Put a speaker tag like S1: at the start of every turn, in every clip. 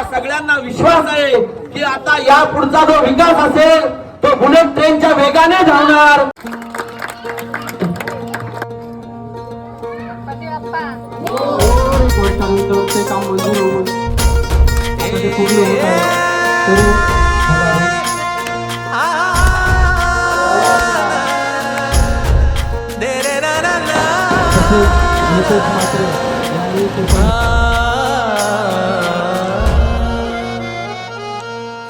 S1: आम्हाला सगळ्यांना विश्वास आहे की आता या पुढचा जो विकास असेल तो बुलेट ट्रेनच्या वेगाने धावणार
S2: ते काम मंजूर होऊन आता ते पूर्ण होत आहे तरी तसेच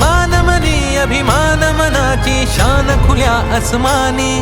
S3: मानमनी अभिमान मनाची शान खुल्या अस्मानी